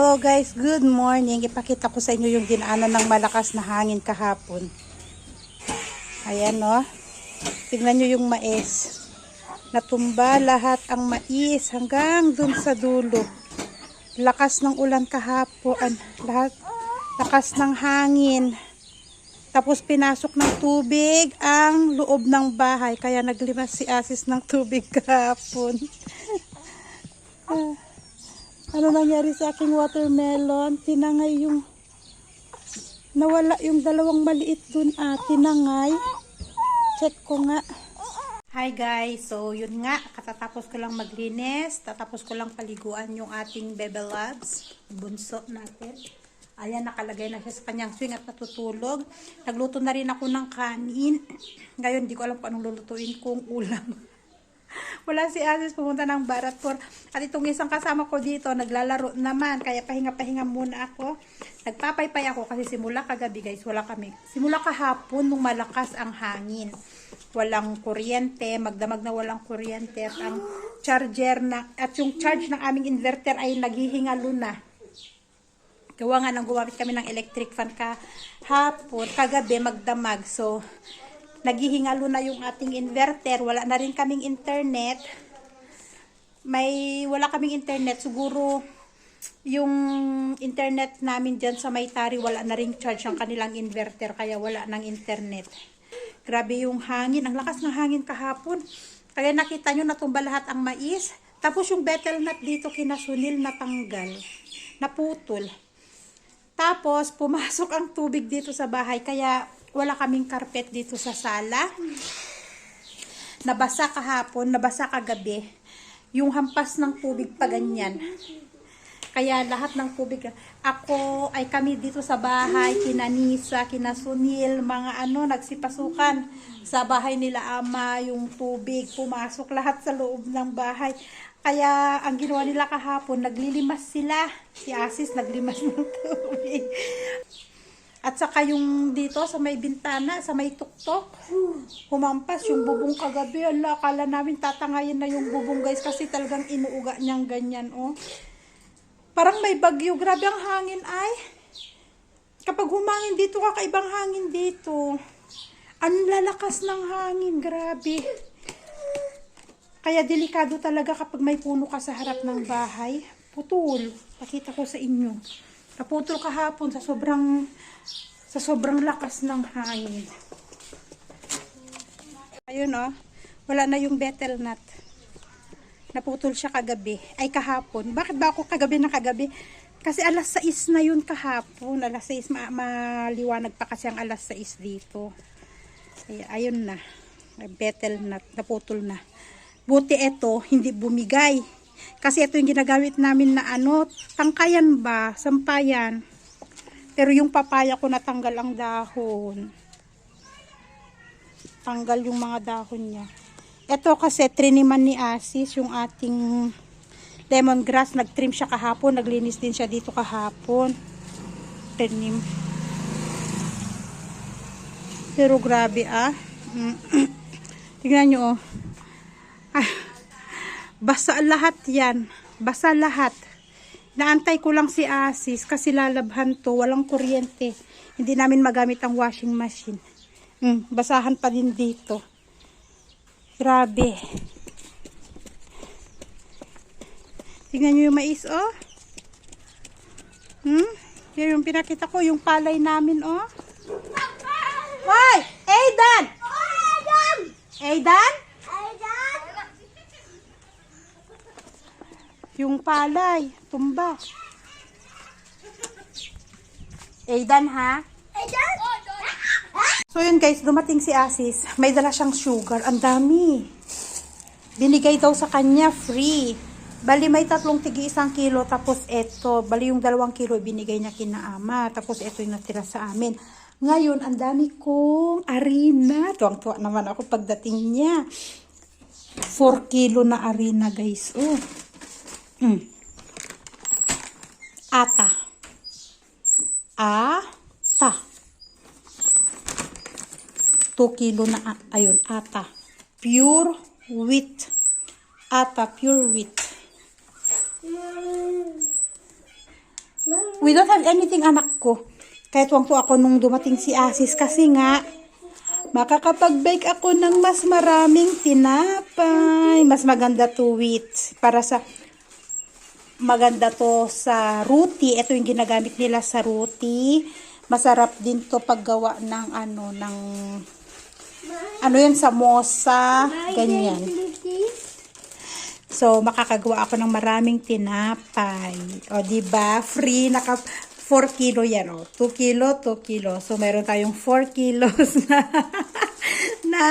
Hello guys, good morning. Ipakita ko sa inyo yung dinaanan ng malakas na hangin kahapon. Ayan no. Tingnan nyo yung mais. Natumba lahat ang mais hanggang dun sa dulo. Lakas ng ulan kahapon. Lahat. Lakas ng hangin. Tapos pinasok ng tubig ang loob ng bahay. Kaya naglimas si Asis ng tubig kahapon. Ah. Ano nangyari sa aking watermelon? Tinangay yung... Nawala yung dalawang maliit dun ah. Tinangay. Check ko nga. Hi guys! So yun nga, katatapos ko lang maglinis. Tatapos ko lang paliguan yung ating Bebe Labs. Bunso natin. Ayan, nakalagay na siya sa kanyang swing at natutulog. Nagluto na rin ako ng kanin. Ngayon, di ko alam kung anong lulutuin kong ulam. Wala si Asis pumunta ng Baratpur. At itong isang kasama ko dito, naglalaro naman. Kaya pahinga-pahinga muna ako. Nagpapaypay ako kasi simula kagabi guys, wala kami. Simula kahapon nung malakas ang hangin. Walang kuryente, magdamag na walang kuryente. At ang charger na, at yung charge ng aming inverter ay naghihingalo na. Gawa nga nang gumamit kami ng electric fan kahapon, kagabi magdamag. So, naghihingalo na yung ating inverter. Wala na rin kaming internet. May, wala kaming internet. Siguro, yung internet namin dyan sa Maytari, wala na ring charge ang kanilang inverter. Kaya wala ng internet. Grabe yung hangin. Ang lakas ng hangin kahapon. Kaya nakita nyo, natumba lahat ang mais. Tapos yung betel nut dito kinasunil na tanggal. Naputol. Tapos, pumasok ang tubig dito sa bahay. Kaya, wala kaming carpet dito sa sala. Nabasa kahapon, nabasa kagabi. Yung hampas ng tubig pa ganyan. Kaya lahat ng tubig, ako ay kami dito sa bahay, kinanisa, kinasunil, mga ano, nagsipasukan sa bahay nila ama, yung tubig, pumasok lahat sa loob ng bahay. Kaya ang ginawa nila kahapon, naglilimas sila. Si Asis naglimas ng tubig. At saka yung dito sa may bintana, sa may tuktok, humampas yung bubong kagabi. Ala, akala namin tatangayin na yung bubong guys kasi talagang inuuga niyang ganyan, oh. Parang may bagyo. Grabe ang hangin ay. Kapag humangin dito, kakaibang hangin dito. Ang lalakas ng hangin. Grabe. Kaya delikado talaga kapag may puno ka sa harap ng bahay. Putol. Pakita ko sa inyo. Naputol kahapon sa sobrang sa sobrang lakas ng hangin. Ayun oh. Wala na yung betel nut. Naputol siya kagabi. Ay kahapon. Bakit ba ako kagabi na kagabi? Kasi alas 6 na yun kahapon. Alas 6. Ma maliwanag pa kasi ang alas 6 dito. Ay, ayun na. Betel nut. Naputol na. Buti ito, hindi bumigay. Kasi ito yung ginagamit namin na ano, tangkayan ba? Sampayan. Pero yung papaya ko natanggal ang dahon. Tanggal yung mga dahon niya. Ito kasi triniman ni Asis yung ating lemongrass. Nagtrim siya kahapon. Naglinis din siya dito kahapon. Trinim. Pero grabe ah. Tingnan nyo oh. Basa lahat yan. Basa lahat. Naantay ko lang si Asis kasi lalabhan to. Walang kuryente. Hindi namin magamit ang washing machine. Mm, basahan pa din dito. Grabe. Tingnan nyo yung mais, oh. Hmm? Yan yung pinakita ko, yung palay namin, oh. Hoy! Aidan! Aidan? Yung palay, tumba. Aidan, ha? So yun guys, dumating si Asis. May dala siyang sugar. Ang dami. Binigay daw sa kanya free. Bali may tatlong tigi isang kilo. Tapos eto. Bali yung dalawang kilo binigay niya kina ama. Tapos eto yung natira sa amin. Ngayon, ang dami kong arena. Tuwang-tuwa naman ako pagdating niya. 4 kilo na arena guys. Oh. Mm. Ata. Ata. 2 kilo na, ayun, ata. Pure wheat. Ata, pure wheat. We don't have anything, anak ko. Kaya tuwang ako nung dumating si Asis kasi nga, makakapag-bake ako ng mas maraming tinapay. Mas maganda to with. Para sa, maganda to sa ruti. Ito yung ginagamit nila sa ruti. Masarap din to paggawa ng ano, ng, ano yun, samosa, ganyan. So, makakagawa ako ng maraming tinapay. O, di ba Free, naka 4 kilo yan, o. 2 kilo, 2 kilo. So, meron tayong 4 kilos na, na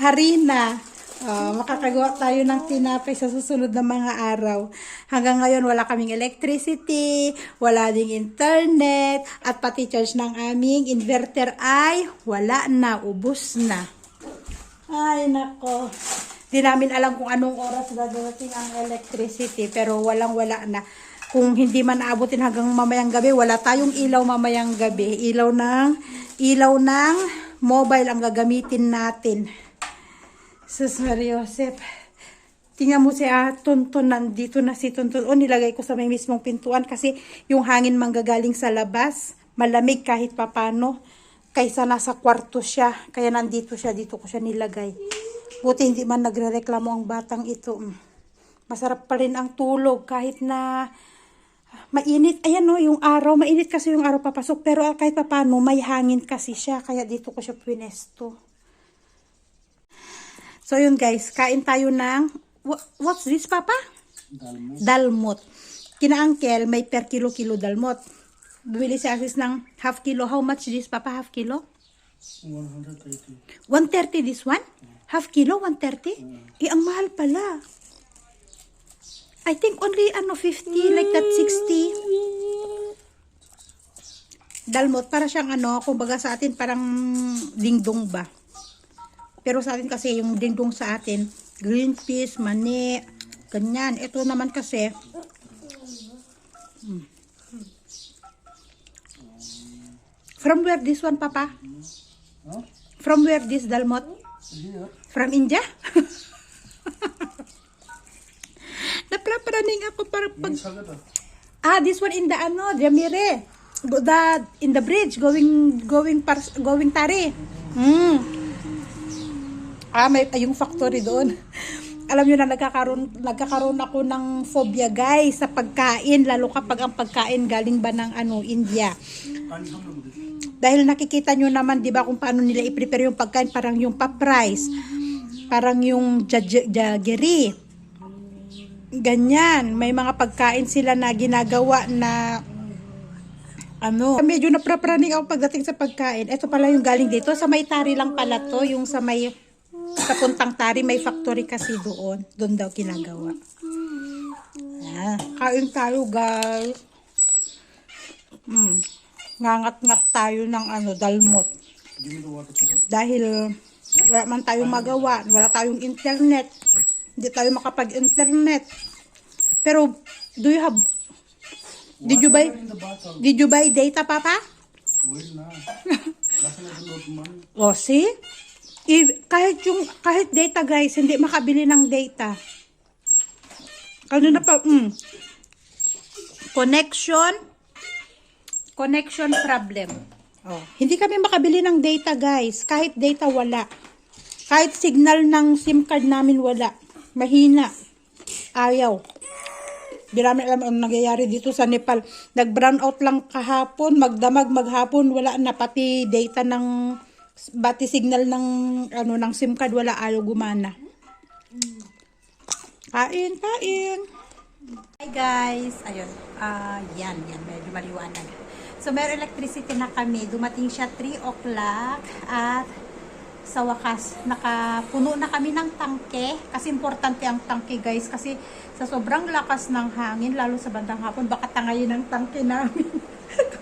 harina. O, makakagawa tayo ng tinapay sa susunod na mga araw. Hanggang ngayon, wala kaming electricity, wala ding internet, at pati charge ng aming inverter ay wala na, ubos na. Ay, nako. Di namin alam kung anong oras dadating ang electricity, pero walang-wala na. Kung hindi man aabutin hanggang mamayang gabi, wala tayong ilaw mamayang gabi. Ilaw ng, ilaw ng mobile ang gagamitin natin. Sus Maria Josep. Tingnan mo si ah, Tonton, nandito na si Tonton. O, nilagay ko sa may mismong pintuan kasi yung hangin manggagaling sa labas. Malamig kahit papano. Kaysa nasa kwarto siya. Kaya nandito siya, dito ko siya nilagay. Buti hindi man nagrereklamo ang batang ito. Mm. Masarap pa rin ang tulog kahit na mainit. Ayan no, yung araw, mainit kasi yung araw papasok. Pero kahit papano, may hangin kasi siya. Kaya dito ko siya pinesto. So yun guys, kain tayo ng, wha- what's this papa? Dalmo. Dalmot. Kina uncle, may per kilo-kilo dalmot. Bumili si Asis ng half kilo. How much this papa? Half kilo? 130. 130 this one? Half kilo, 130? Eh, ang mahal pala. I think only ano 50, like that 60. Dalmot, para siyang ano, kumbaga sa atin parang dingdong ba. Pero sa atin kasi yung dingdong sa atin, green peas, mani, ganyan. Ito naman kasi, hmm. From where this one, Papa? Huh? From where this dalmot? From India? Naplaparaning ako para pag... Ah. Ah, this one in the ano, Jamire. The, in the bridge, going, going, going tari. Hmm. Ah, may, ay, yung factory doon. Alam nyo na nagkakaroon, nagkakaroon ako ng phobia guys sa pagkain, lalo kapag ang pagkain galing ba ng ano, India. Dahil nakikita nyo naman, di ba, kung paano nila i-prepare yung pagkain, parang yung pa-price, parang yung jaggery. Ganyan. May mga pagkain sila na ginagawa na ano, medyo naprapraning ako pagdating sa pagkain. Ito pala yung galing dito. Sa may tari lang pala to. Yung sa may, sa puntang tari, may factory kasi doon. Doon daw ginagawa. Ah, kain tayo guys. Hmm. Ngangat-ngat tayo ng ano, dalmot. Dahil wala man tayong magawa, wala tayong internet. Hindi tayo makapag-internet. Pero, do you have, did you buy, did you buy data, Papa? Wait na. Na load man. O, see? Kahit yung, kahit data guys, hindi makabili ng data. Kanina pa, mm. Connection, connection problem. Oh, hindi kami makabili ng data guys. Kahit data wala. Kahit signal ng SIM card namin wala. Mahina. Ayaw. Di namin alam ang nangyayari dito sa Nepal. Nag-brown out lang kahapon, magdamag maghapon, wala na pati data ng bati signal ng ano ng SIM card wala ayaw gumana. Kain, kain. Hi guys. Ayun. Ah, yan, yan medyo maliwanag. So may electricity na kami. Dumating siya 3 o'clock at sa wakas, nakapuno na kami ng tangke. Kasi importante ang tangke guys. Kasi sa sobrang lakas ng hangin, lalo sa bandang hapon, baka tangayin ang tangke namin.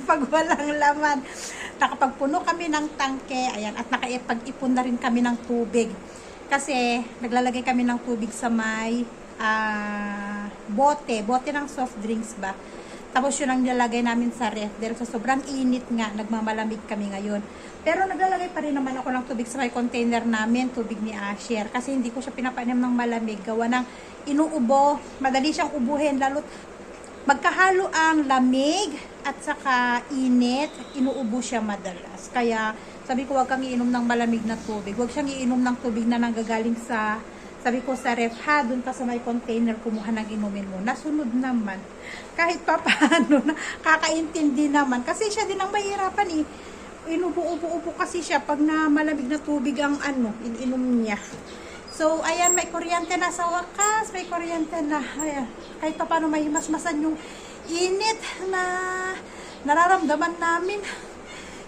kapag walang laman. Nakapagpuno kami ng tangke, ayan, at nakaipag-ipon na rin kami ng tubig. Kasi naglalagay kami ng tubig sa may ah, bote, bote ng soft drinks ba. Tapos yun ang nilalagay namin sa ref. Dahil sa sobrang init nga, nagmamalamig kami ngayon. Pero naglalagay pa rin naman ako ng tubig sa may container namin, tubig ni Asher. Kasi hindi ko siya pinapainom ng malamig. Gawa ng inuubo, madali siyang ubuhin. Lalo magkahalo ang lamig at saka init, inuubo siya madalas. Kaya sabi ko wag kang iinom ng malamig na tubig. Huwag siyang iinom ng tubig na nanggagaling sa sabi ko sa ref ha, dun ka sa may container kumuha ng inumin mo. Nasunod naman. Kahit pa paano, kakaintindi naman. Kasi siya din ang mahirapan eh. Inubo-ubo-ubo kasi siya pag na malamig na tubig ang ano, ininom niya. So, ayan, may kuryente na sa wakas. May kuryente na. Ayan. Kahit pa paano may himasmasan yung init na nararamdaman namin.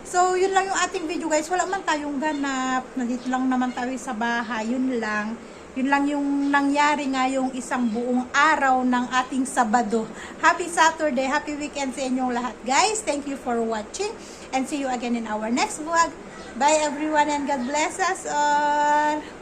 So, yun lang yung ating video guys. Wala man tayong ganap. Nandito lang naman tayo sa bahay. Yun lang. Yun lang yung nangyari ngayong isang buong araw ng ating Sabado. Happy Saturday, happy weekend sa inyong lahat. Guys, thank you for watching and see you again in our next vlog. Bye everyone and God bless us all.